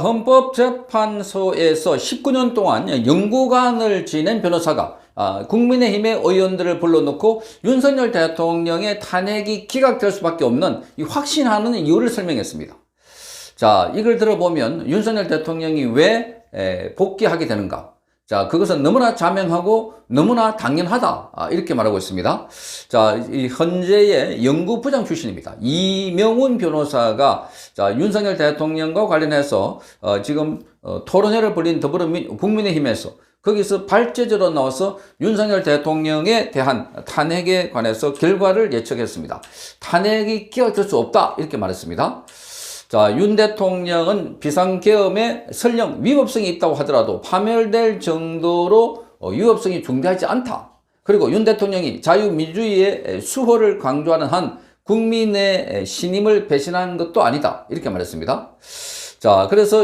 헌법재판소에서 19년 동안 연구관을 지낸 변호사가 아, 국민의힘의 의원들을 불러놓고 윤석열 대통령의 탄핵이 기각될 수밖에 없는 이 확신하는 이유를 설명했습니다. 자, 이걸 들어보면 윤석열 대통령이 왜 에, 복귀하게 되는가? 자, 그것은 너무나 자명하고 너무나 당연하다. 아, 이렇게 말하고 있습니다. 자, 이 현재의 연구부장 출신입니다. 이명훈 변호사가 자, 윤석열 대통령과 관련해서 어, 지금 어, 토론회를 벌인 더불어민 국민의힘에서 거기서 발제자로 나와서 윤석열 대통령에 대한 탄핵에 관해서 결과를 예측했습니다. 탄핵이 기각될 수 없다. 이렇게 말했습니다. 자, 윤 대통령은 비상계엄에 설령 위법성이 있다고 하더라도 파멸될 정도로 어, 위법성이 중대하지 않다. 그리고 윤 대통령이 자유민주주의의 수호를 강조하는 한 국민의 신임을 배신한 것도 아니다. 이렇게 말했습니다. 자, 그래서